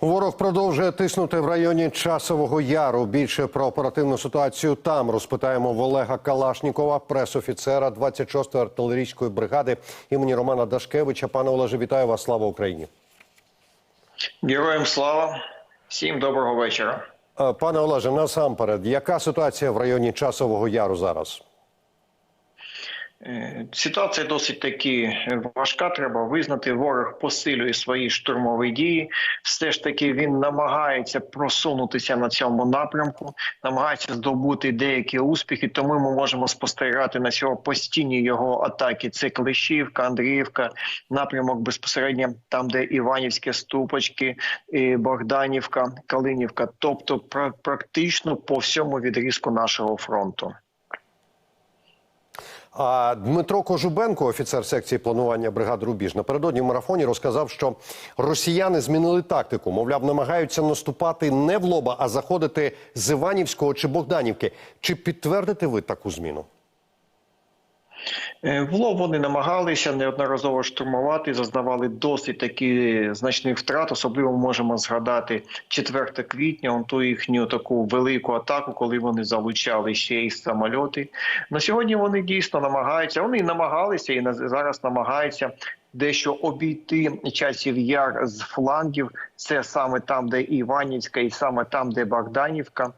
Ворог продовжує тиснути в районі часового яру. Більше про оперативну ситуацію там розпитаємо в Олега Калашнікова, пресофіцера 26-ї артилерійської бригади імені Романа Дашкевича. Пане Олеже, вітаю вас! Слава Україні! Героям слава, всім доброго вечора. Е, Пане Олеже, насамперед, яка ситуація в районі часового яру зараз? Е, Ситуація досить таки важка. Треба визнати, ворог посилює свої штурмові дії. Все ж таки він намагається просунутися на цьому напрямку, намагається здобути деякі успіхи. Тому ми можемо спостерігати на цього постійні його атаки. Це Клещівка, Андріївка, напрямок безпосередньо там, де Іванівські ступочки, Богданівка, Калинівка, тобто пра- практично по всьому відрізку нашого фронту. А Дмитро Кожубенко, офіцер секції планування бригади Рубіж, напередодні в марафоні розказав, що росіяни змінили тактику. Мовляв, намагаються наступати не в лоба, а заходити з Іванівського чи Богданівки. Чи підтвердите ви таку зміну? Е, В лоб вони намагалися неодноразово штурмувати, зазнавали досить такі значних втрат. Особливо можемо згадати 4 квітня, он ту їхню таку велику атаку, коли вони залучали ще й самольоти. На сьогодні вони дійсно намагаються. Вони намагалися і зараз намагаються. Дещо обійти часів яр з флангів, це саме там, де Іванівська, і саме там, де Богданівка.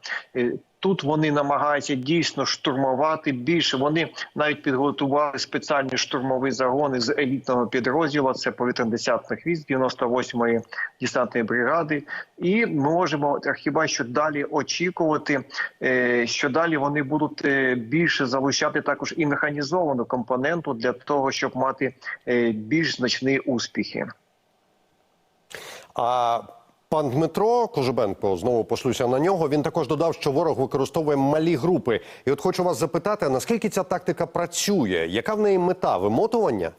Тут вони намагаються дійсно штурмувати більше. Вони навіть підготували спеціальні штурмові загони з елітного підрозділу. Це повітряно-десантних військ 98-ї десантної бригади. І ми можемо хіба що далі очікувати, е, що далі вони будуть е, більше залучати також і механізовану компоненту для того, щоб мати е, більш значні успіхи. А пан Дмитро Кожубенко, знову пошлюся на нього. Він також додав, що ворог використовує малі групи. І от хочу вас запитати, наскільки ця тактика працює? Яка в неї мета? Вимотування?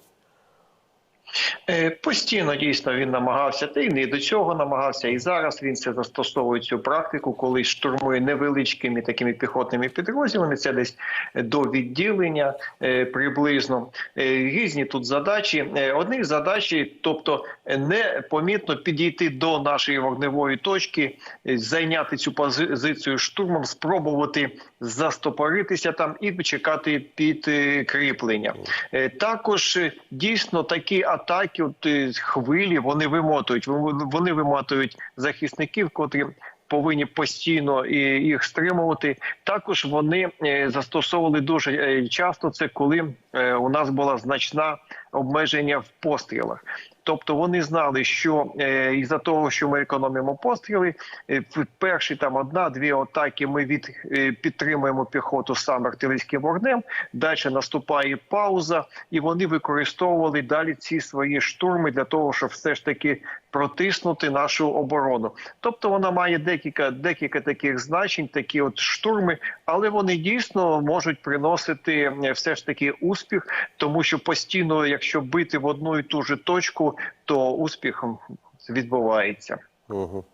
Е, Постійно дійсно він намагався, та й не до цього намагався. І зараз він це застосовує цю практику, коли штурмує невеличкими такими піхотними підрозділами. Це десь до відділення е, приблизно. Е, Різні тут задачі. Е, Одні задачі, тобто е, непомітно підійти до нашої вогневої точки, е, зайняти цю позицію штурмом, спробувати застопоритися там і чекати підкріплення. Е, Також е, дійсно такі атаки, от е, хвилі, вони вимотують. Вони вимотують захисників, котрі повинні постійно і їх стримувати. Також вони е, застосовували дуже е, часто це, коли е, у нас була значна обмеження в пострілах. Тобто вони знали, що е, із-за того, що ми економимо постріли, е, в перші там одна-дві атаки ми від е, підтримуємо піхоту саме артилерійським вогнем. Далі наступає пауза, і вони використовували далі ці свої штурми для того, щоб все ж таки протиснути нашу оборону. Тобто вона має декілька декілька таких значень, такі от штурми, але вони дійсно можуть приносити все ж таки успіх, тому що постійно, якщо бити в одну і ту же точку, то успіх відбувається. Угу.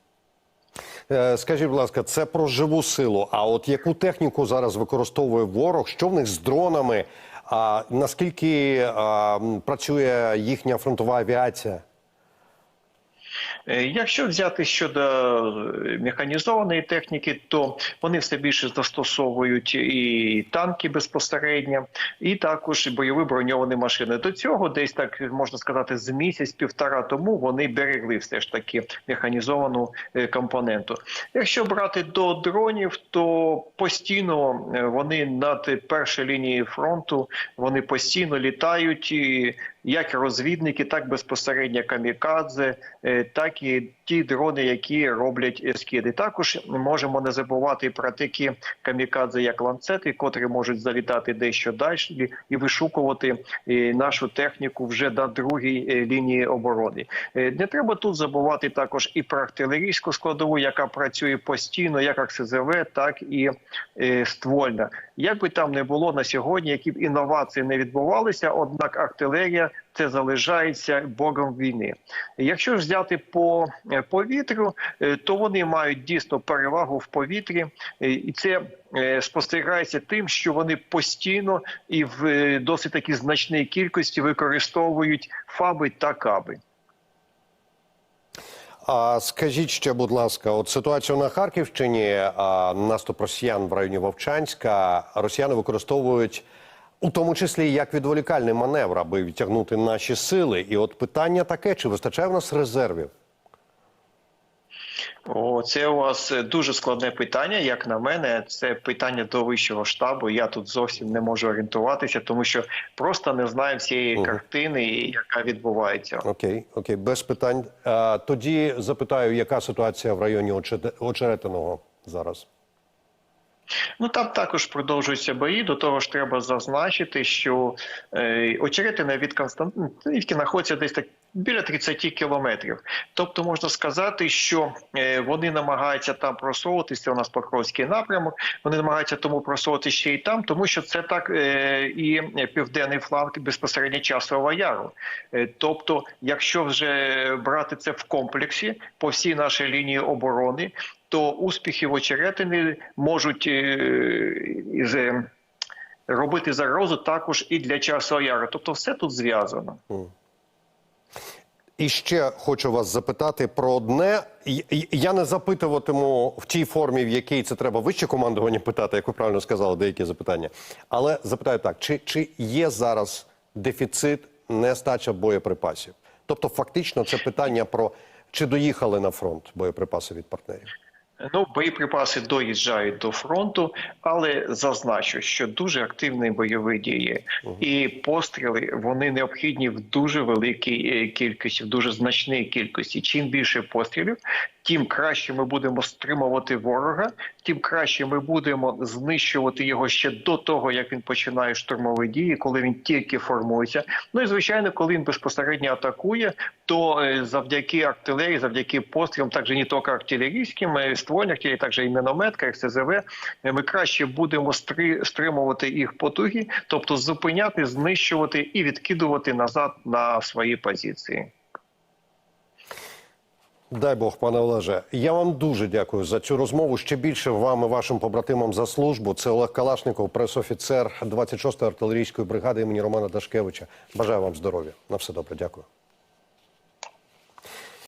Скажіть, будь ласка, це про живу силу. А от яку техніку зараз використовує ворог? Що в них з дронами? А наскільки а, працює їхня фронтова авіація? Е, Якщо взяти щодо е, механізованої техніки, то вони все більше застосовують і танки безпосередньо, і також бойові броньовані машини. До цього десь так можна сказати, з місяць-півтора тому вони берегли все ж таки механізовану е, компоненту. Якщо брати до дронів, то постійно вони над першою лінією фронту вони постійно літають. І як розвідники, так безпосередньо камікадзе, е, так і ті дрони, які роблять ескіди. Також можемо не забувати про такі камікадзе, як ланцети, котрі можуть залітати дещо далі і вишукувати е, нашу техніку вже на другій е, лінії оборони. Не треба тут забувати також і про артилерійську складову, яка працює постійно, як РСЗВ, так і ствольна. Як би там не було на сьогодні, які б інновації не відбувалися, однак артилерія це залишається богом війни. Якщо ж взяти по е, повітрю, е, то вони мають дійсно перевагу в повітрі, е, і це спостерігається тим, що вони постійно і в досить такі значній кількості використовують фаби та каби. А скажіть ще, будь ласка, от ситуацію на Харківщині, а, наступ росіян в районі Вовчанська, росіяни використовують у тому числі як відволікальний маневр, аби відтягнути наші сили. І от питання таке: чи вистачає в нас резервів? О, це у вас е, дуже складне питання. Як на мене, це питання до вищого штабу. Я тут зовсім не можу орієнтуватися, тому що просто не знаю всієї Мгм. картини, яка відбувається. Окей, окей, без питань. А, тоді запитаю, яка ситуація в районі Оче- Очеретиного зараз? Ну там також продовжуються бої. До того ж, треба зазначити, що е, Очеретине від Константинівки знаходиться десь так біля 30 кілометрів. Тобто можна сказати, що е, вони намагаються там просовуватися. У нас Покровський напрямок. Вони намагаються тому просовувати ще й там, тому що це так е, і південний фланг безпосередньо часового яру. Е, тобто, якщо вже брати це в комплексі по всій нашій лінії оборони, то успіхи в Очеретині можуть е, е, робити загрозу також і для часового яру. Тобто, все тут зв'язано. І ще хочу вас запитати про одне. Я не запитуватиму в тій формі, в якій це треба вище командування питати, як ви правильно сказали, деякі запитання. Але запитаю так: чи, чи є зараз дефіцит нестача боєприпасів? Тобто, фактично, це питання про чи доїхали на фронт боєприпаси від партнерів? Ну, боєприпаси доїжджають до фронту, але зазначу, що дуже активні бойові дії і постріли вони необхідні в дуже великій е, кількості, в дуже значній кількості. Чим більше пострілів, тим краще ми будемо стримувати ворога, тим краще ми будемо знищувати його ще до того, як він починає штурмові дії, коли він тільки формується. Ну і звичайно, коли він безпосередньо атакує, то е, завдяки артилерії, завдяки пострілам, також не тільки артилерійським, е, ствольних артилерії, також і мінометка, РСЗВ, е, ми краще будемо стримувати їх потуги, тобто зупиняти, знищувати і відкидувати назад на свої позиції. Дай Бог, пане Олеже. Я вам дуже дякую за цю розмову. Ще більше вам і вашим побратимам за службу. Це Олег Калашников, пресофіцер 26-ї артилерійської бригади імені Романа Дашкевича. Бажаю вам здоров'я. На все добре. Дякую.